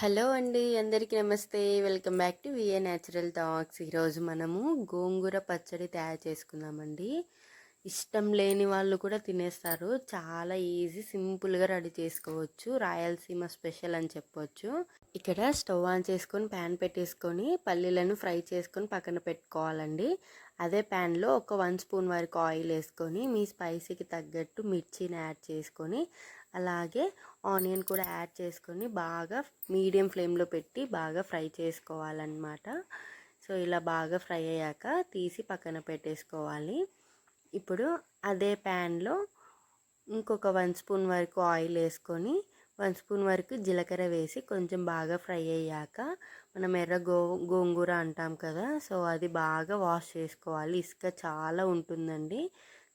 Hello అండి అందరికీ నమస్తే. Welcome back to VA natural talks. ఈరోజు మనము గోంగూర పచ్చడి తయారు చేసుకుందామండి. ఇష్టం లేని వాళ్ళు కూడా తినేస్తారు. చాలా ఈజీ సింపుల్గా రెడీ చేసుకోవచ్చు. రాయలసీమ స్పెషల్ అని చెప్పొచ్చు. ఇక్కడ స్టవ్ ఆన్ చేసుకొని ప్యాన్ పెట్టేసుకొని పల్లీలను ఫ్రై చేసుకొని పక్కన పెట్టుకోవాలండి. అదే ప్యాన్లో ఒక వన్ స్పూన్ వరకు ఆయిల్ వేసుకొని మీ స్పైసీకి తగ్గట్టు మిర్చిని యాడ్ చేసుకొని అలాగే ఆనియన్ కూడా యాడ్ చేసుకొని బాగా మీడియం ఫ్లేమ్లో పెట్టి బాగా ఫ్రై చేసుకోవాలన్నమాట. సో ఇలా బాగా ఫ్రై అయ్యాక తీసి పక్కన పెట్టేసుకోవాలి. ఇప్పుడు అదే ప్యాన్లో ఇంకొక వన్ స్పూన్ వరకు ఆయిల్ వేసుకొని వన్ స్పూన్ వరకు జీలకర్ర వేసి కొంచెం బాగా ఫ్రై అయ్యాక మనం ఎర్ర గో గోంగూర అంటాం కదా సో అది బాగా వాష్ చేసుకోవాలి. ఇసుక చాలా ఉంటుందండి.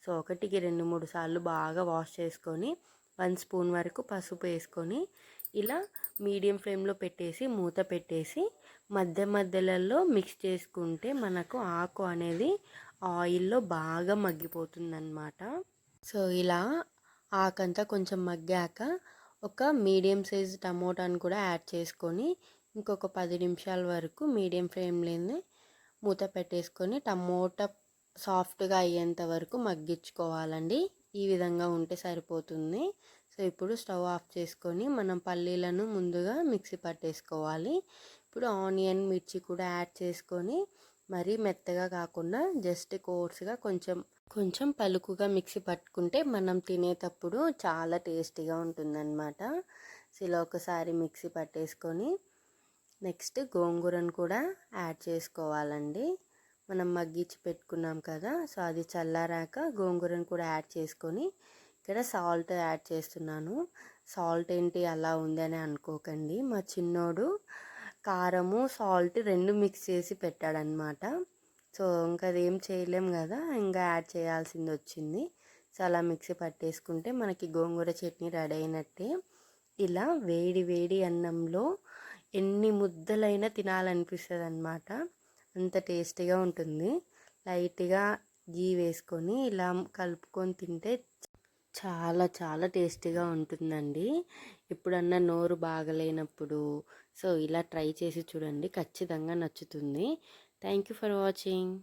సో ఒకటికి రెండు మూడు సార్లు బాగా వాష్ చేసుకొని వన్ స్పూన్ వరకు పసుపు వేసుకొని ఇలా మీడియం ఫ్లేమ్లో పెట్టేసి మూత పెట్టేసి మధ్య మధ్యలలో మిక్స్ చేసుకుంటే మనకు ఆకు అనేది ఆయిల్లో బాగా మగ్గిపోతుందన్నమాట. సో ఇలా ఆకంతా కొంచెం మగ్గాక ఒక మీడియం సైజ్ టమోటాని కూడా యాడ్ చేసుకొని ఇంకొక పది నిమిషాల వరకు మీడియం ఫ్లేమ్లోనే మూత పెట్టేసుకొని టమోటా సాఫ్ట్గా అయ్యేంత వరకు మగ్గించుకోవాలండి. ఈ విధంగా ఉంటే సరిపోతుంది. సో ఇప్పుడు స్టవ్ ఆఫ్ చేసుకొని మనం పల్లీలను ముందుగా మిక్సీ పట్టేసుకోవాలి. ఇప్పుడు ఆనియన్ మిర్చి కూడా యాడ్ చేసుకొని మరీ మెత్తగా కాకుండా జస్ట్ కోర్స్గా కొంచెం కొంచెం పలుకుగా మిక్సీ పట్టుకుంటే మనం తినేటప్పుడు చాలా టేస్టీగా ఉంటుందన్నమాట. సో ఇలా ఒకసారి మిక్సీ పట్టేసుకొని నెక్స్ట్ గోంగూరను కూడా యాడ్ చేసుకోవాలండి. మనం మగ్గించి పెట్టుకున్నాం కదా సో అది చల్లారాక గోంగూరను కూడా యాడ్ చేసుకొని ఇక్కడ సాల్ట్ యాడ్ చేస్తున్నాను. సాల్ట్ ఏంటి అలా ఉందని అనుకోకండి. మా చిన్నోడు కారము సాల్ట్ రెండు మిక్స్ చేసి పెట్టాడనమాట సో ఇంకా అదేం చేయలేం కదా ఇంకా యాడ్ చేయాల్సింది వచ్చింది. సో అలా మిక్సీ పట్టేసుకుంటే మనకి గోంగూర చట్నీ రెడీ అయినట్టే. ఇలా వేడి వేడి అన్నంలో ఎన్ని ముద్దలైనా తినాలనిపిస్తుంది అనమాట అంత టేస్టీగా ఉంటుంది. లైట్గా గీ వేసుకొని ఇలా కలుపుకొని తింటే చాలా చాలా టేస్టీగా ఉంటుందండి. ఎప్పుడన్నా నోరు బాగలేనప్పుడు. సో ఇలా ట్రై చేసి చూడండి. ఖచ్చితంగా నచ్చుతుంది. Thank you for watching.